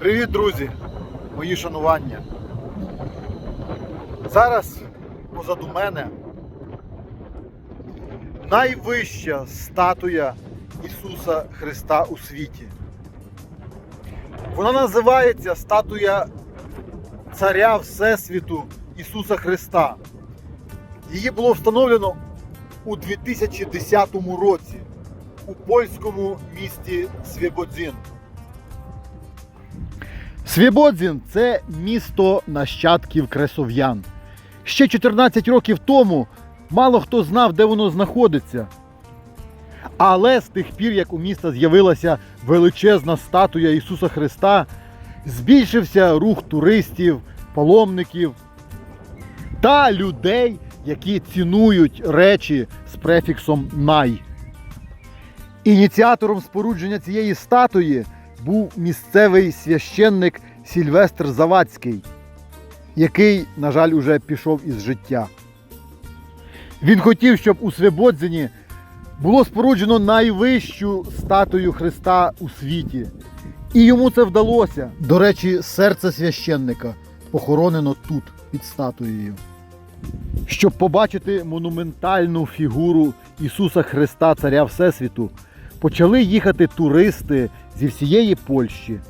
Привіт, друзі! Мої шанування. Зараз позаду мене найвища статуя Ісуса Христа у світі. Вона називається статуя Царя Всесвіту Ісуса Христа. Її було встановлено у 2010 році у польському місті Свєбодзін. Свєбодзін це місто нащадків кресов'ян. Ще 14 років тому мало хто знав, де воно знаходиться. Але з тих пір, як у міста з'явилася величезна статуя Ісуса Христа, збільшився рух туристів, паломників та людей, які цінують речі з префіксом най. Ініціатором спорудження цієї статуї був місцевий священник Сільвестр Завадський, який, на жаль, уже пішов із життя. Він хотів, щоб у Свободзині було споруджено найвищу статую Христа у світі. І йому це вдалося. До речі, серце священника похоронено тут під статуєю. Щоб побачити монументальну фігуру Ісуса Христа, Царя Всесвіту, почали їхати туристи зі всієї Польщі.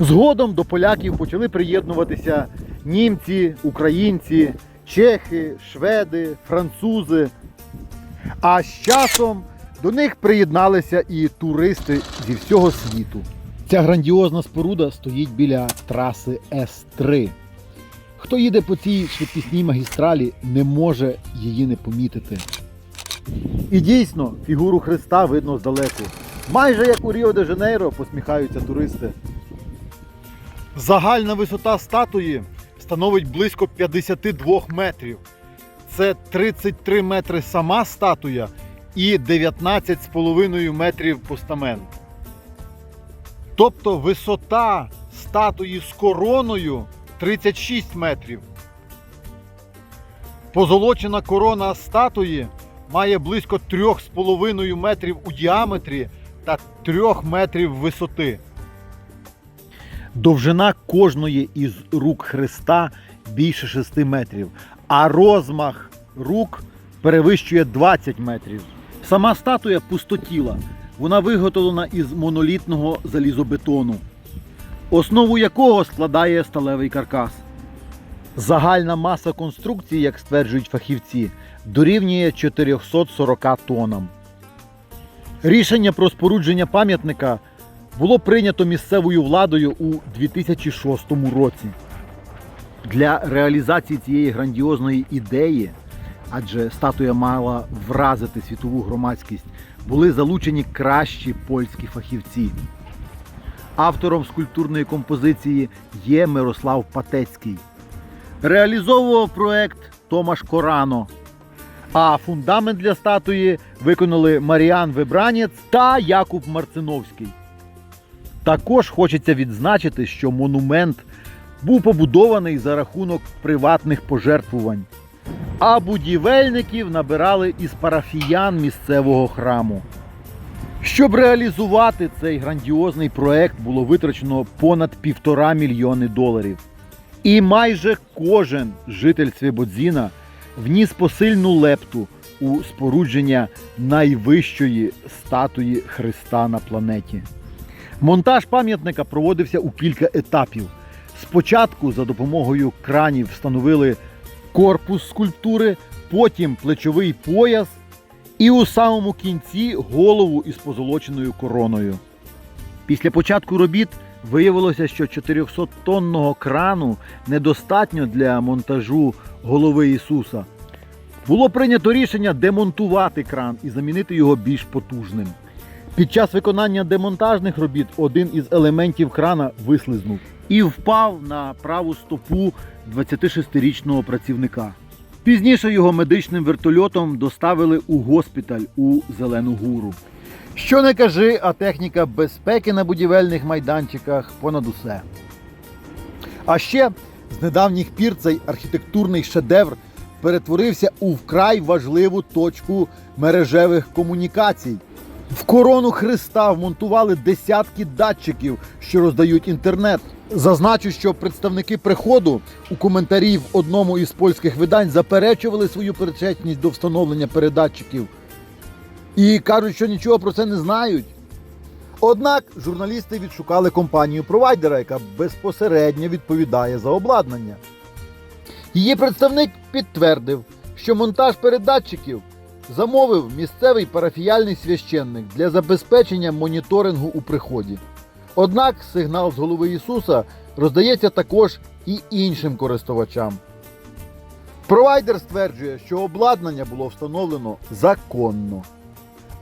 Згодом до поляків почали приєднуватися німці, українці, чехи, шведи, французи. А з часом до них приєдналися і туристи зі всього світу. Ця грандіозна споруда стоїть біля траси С3. Хто їде по цій швидкісній магістралі, не може її не помітити. І дійсно, фігуру Христа видно здалеку. Майже як у Ріо де Жанейро посміхаються туристи. Загальна висота статуї становить близько 52 метрів. Це 33 метри сама статуя і 19,5 метрів постамент. Тобто висота статуї з короною 36 метрів. Позолочена корона статуї має близько 3,5 метрів у діаметрі та 3 метрів висоти. Довжина кожної із рук Христа більше 6 метрів, а розмах рук перевищує 20 метрів. Сама статуя пустотіла. Вона виготовлена із монолітного залізобетону, основу якого складає сталевий каркас. Загальна маса конструкції, як стверджують фахівці, дорівнює 440 тонам. Рішення про спорудження пам'ятника було прийнято місцевою владою у 2006 році. Для реалізації цієї грандіозної ідеї, адже статуя мала вразити світову громадськість, були залучені кращі польські фахівці. Автором скульптурної композиції є Мирослав Патецький. Реалізовував проект Томаш Корано. А фундамент для статуї виконали Маріан Вибранець та Якуб Марциновський. Також хочеться відзначити, що монумент був побудований за рахунок приватних пожертвувань, а будівельників набирали із парафіян місцевого храму. Щоб реалізувати цей грандіозний проект, було витрачено понад півтора мільйони доларів. І майже кожен житель Свободзіна вніс посильну лепту у спорудження найвищої статуї Христа на планеті. Монтаж пам'ятника проводився у кілька етапів. Спочатку за допомогою кранів встановили корпус скульптури, потім плечовий пояс і у самому кінці голову із позолоченою короною. Після початку робіт виявилося, що 400-тонного крану недостатньо для монтажу голови Ісуса. Було прийнято рішення демонтувати кран і замінити його більш потужним. Під час виконання демонтажних робіт один із елементів крана вислизнув і впав на праву стопу 26-річного працівника. Пізніше його медичним вертольотом доставили у госпіталь у Зелену Гуру. Що не кажи, а техніка безпеки на будівельних майданчиках понад усе. А ще з недавніх пір цей архітектурний шедевр перетворився у вкрай важливу точку мережевих комунікацій. В корону Христа вмонтували десятки датчиків, що роздають інтернет. Зазначу, що представники приходу у коментарі в одному із польських видань заперечували свою причетність до встановлення передатчиків і кажуть, що нічого про це не знають. Однак журналісти відшукали компанію провайдера, яка безпосередньо відповідає за обладнання. Її представник підтвердив, що монтаж передатчиків замовив місцевий парафіяльний священник для забезпечення моніторингу у приході. Однак сигнал з голови Ісуса роздається також і іншим користувачам. Провайдер стверджує, що обладнання було встановлено законно.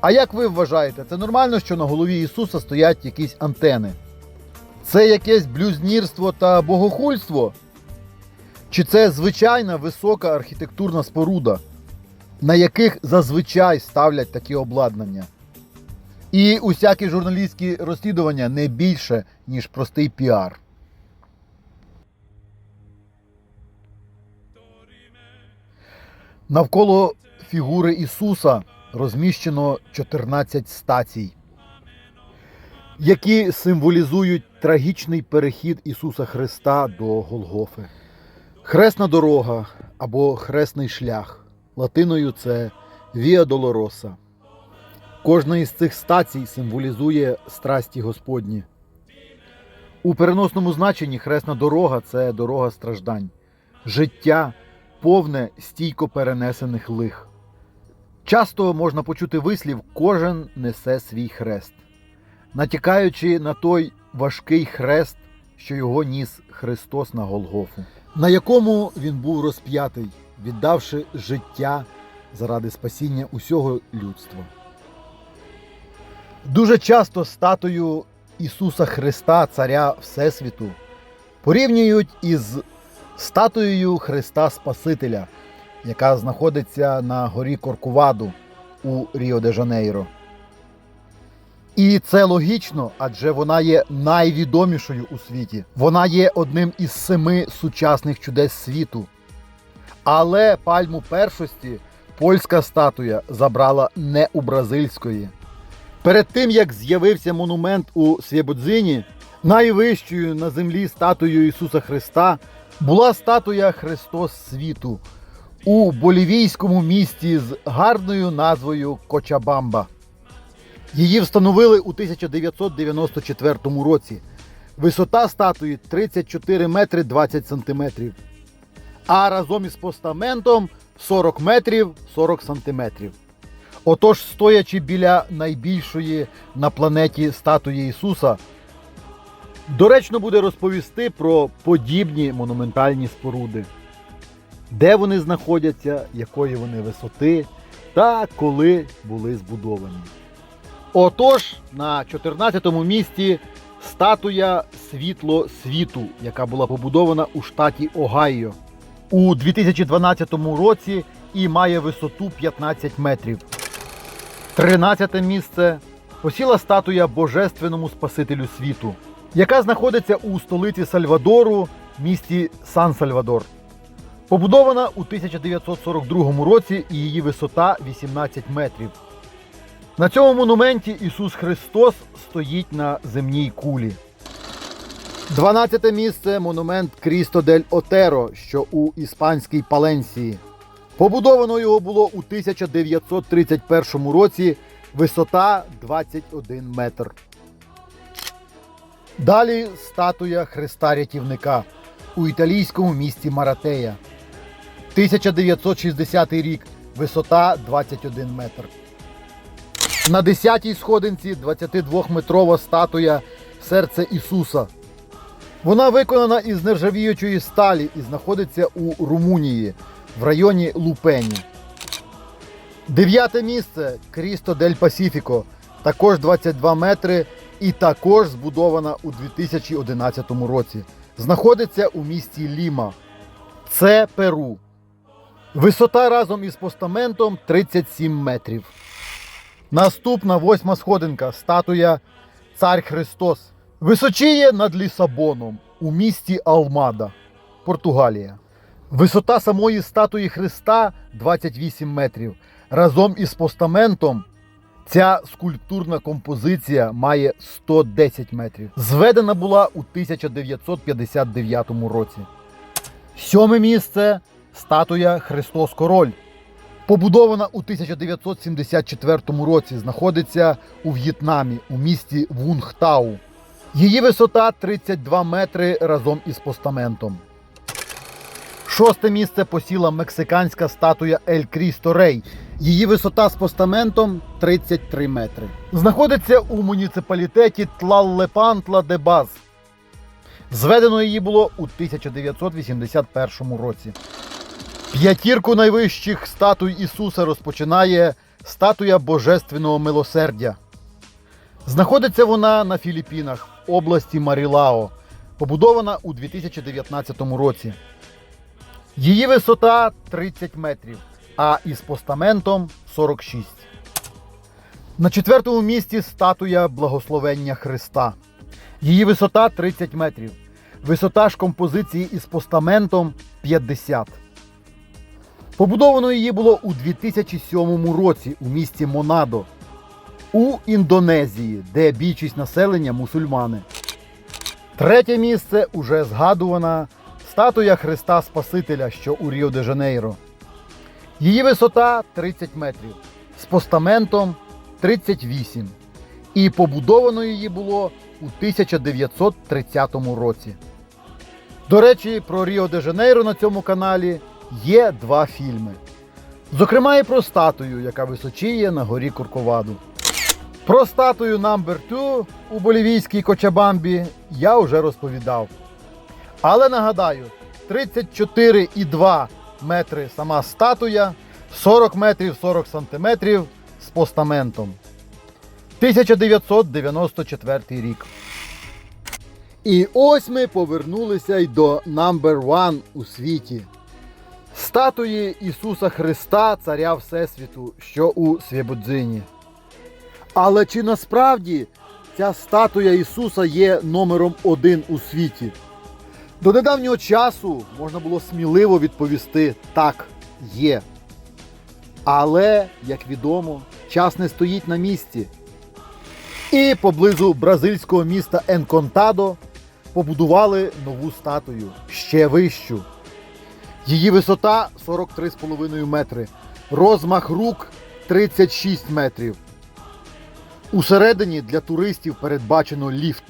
А як ви вважаєте, це нормально, що на голові Ісуса стоять якісь антени? Це якесь блюзнірство та богохульство? Чи це звичайна висока архітектурна споруда, на яких зазвичай ставлять такі обладнання? І усякі журналістські розслідування не більше, ніж простий піар. Навколо фігури Ісуса розміщено 14 стацій, які символізують трагічний перехід Ісуса Христа до Голгофи. Хресна дорога або хресний шлях. Латиною це Віа Долороса. Кожна із цих стацій символізує страсті Господні. У переносному значенні хресна дорога це дорога страждань, життя повне стійко перенесених лих. Часто можна почути вислів кожен несе свій хрест, натякаючи на той важкий хрест, що його ніс Христос на Голгофу, на якому він був розп'ятий, віддавши життя заради спасіння усього людства. Дуже часто статую Ісуса Христа, Царя Всесвіту, порівнюють із статуєю Христа Спасителя, яка знаходиться на горі Коркуваду у Ріо де Жанейро. І це логічно, адже вона є найвідомішою у світі. Вона є одним із семи сучасних чудес світу. Але пальму першості польська статуя забрала не у бразильської. Перед тим як з'явився монумент у Свєбодзині, найвищою на землі статуєю Ісуса Христа була статуя Христос світу у болівійському місті з гарною назвою Кочабамба. Її встановили у 1994 році. Висота статуї 34 метри 20 сантиметрів. А разом із постаментом 40 метрів 40 сантиметрів. Отож, стоячи біля найбільшої на планеті статуї Ісуса, доречно буде розповісти про подібні монументальні споруди, де вони знаходяться, якої вони висоти та коли були збудовані. Отож, на 14-му місці статуя Світло світу, яка була побудована у штаті Огайо у 2012 році і має висоту 15 метрів. 13 місце посіла статуя Божественному Спасителю світу, яка знаходиться у столиці Сальвадору, місті Сан-Сальвадор. Побудована у 1942 році і її висота 18 метрів. На цьому монументі Ісус Христос стоїть на земній кулі. 12 місце монумент Крісто дель Отеро, що у іспанській Паленсії. Побудовано його було у 1931 році, висота 21 метр. Далі статуя Христа Рятівника у італійському місті Маратея. 1960 рік, висота 21 метр. На 10-й сходинці 22-метрова статуя Серце Ісуса. Вона виконана із нержавіючої сталі і знаходиться у Румунії в районі Лупені. Дев'яте місце Крісто дель Пасіфіко, також 22 метри і також збудована у 2011 році. Знаходиться у місті Ліма. Це Перу. Висота разом із постаментом 37 метрів. Наступна восьма сходинка статуя Цар Христос. Височіє над Лісабоном у місті Алмада, Португалія. Висота самої статуї Христа 28 метрів. Разом із постаментом Ця скульптурна композиція має 110 метрів. Зведена була у 1959 році. Сьоме місце статуя Христос Король. Побудована у 1974 році, знаходиться у В'єтнамі у місті Вунгтау. Її висота 32 метри разом із постаментом. Шосте місце посіла мексиканська статуя Ель Крісто Рей. Її висота з постаментом 33 метри. Знаходиться у муніципалітеті Тлаллепантла де Баз. Зведено її було у 1981 році. П'ятірку найвищих статуй Ісуса розпочинає статуя Божественного милосердя. Знаходиться вона на Філіппінах в області Марілао, побудована у 2019 році. Її висота 30 метрів, а із постаментом 46. На четвертому місці статуя Благословення Христа. Її висота 30 метрів. Висота ж композиції із постаментом 50. Побудовано її було у 2007 році у місті Монадо у Індонезії, де більшість населення мусульмани. Третє місце уже згадувана статуя Христа Спасителя, що у Ріо де Жанейро. Її висота 30 метрів, з постаментом 38. І побудовано її було у 1930 році. До речі, про Ріо де Жанейро на цьому каналі є два фільми. Зокрема, і про статую, яка височіє на горі Курковаду. Про статую Number 2 у болівійській Кочабамбі я вже розповідав. Але нагадаю, 34,2 метри сама статуя, 40 метрів 40 сантиметрів з постаментом. 1994 рік. І ось ми повернулися й до number one у світі. Статуї Ісуса Христа, Царя Всесвіту, що у Свєбодзині. Але чи насправді ця статуя Ісуса є номером один у світі? До недавнього часу можна було сміливо відповісти так, є. Але, як відомо, час не стоїть на місці. І поблизу бразильського міста Енконтадо побудували нову статую ще вищу. Її висота 43,5 метри, розмах рук 36 метрів. Усередині для туристів передбачено ліфт,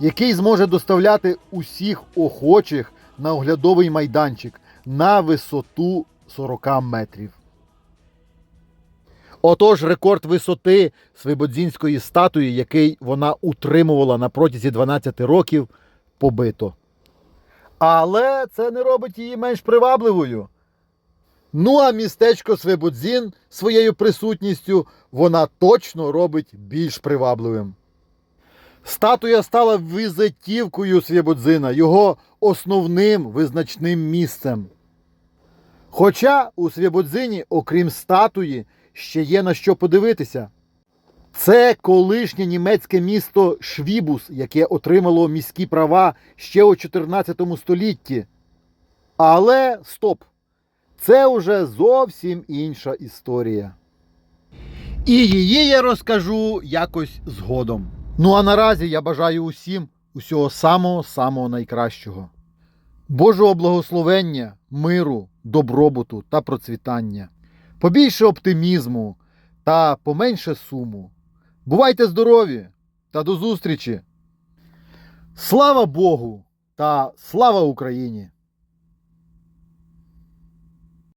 який зможе доставляти усіх охочих на оглядовий майданчик на висоту 40 метрів. Отож, рекорд висоти Свободзінської статуї, який вона утримувала на протязі 12 років, побито. Але це не робить її менш привабливою. Ну а містечко Свебодзін своєю присутністю вона точно робить більш привабливим. Статуя стала візитівкою Свєбодзина, його основним визначним місцем. Хоча у Свєбодзині, окрім статуї, ще є на що подивитися. Це колишнє німецьке місто Швібус, яке отримало міські права ще у 14 столітті. Але стоп! Це уже зовсім інша історія. І її я розкажу якось згодом. Ну а наразі я бажаю усім усього самого-самого найкращого. Божого благословення, миру, добробуту та процвітання, побільше оптимізму та поменше суму. Бувайте здорові та до зустрічі! Слава Богу та слава Україні!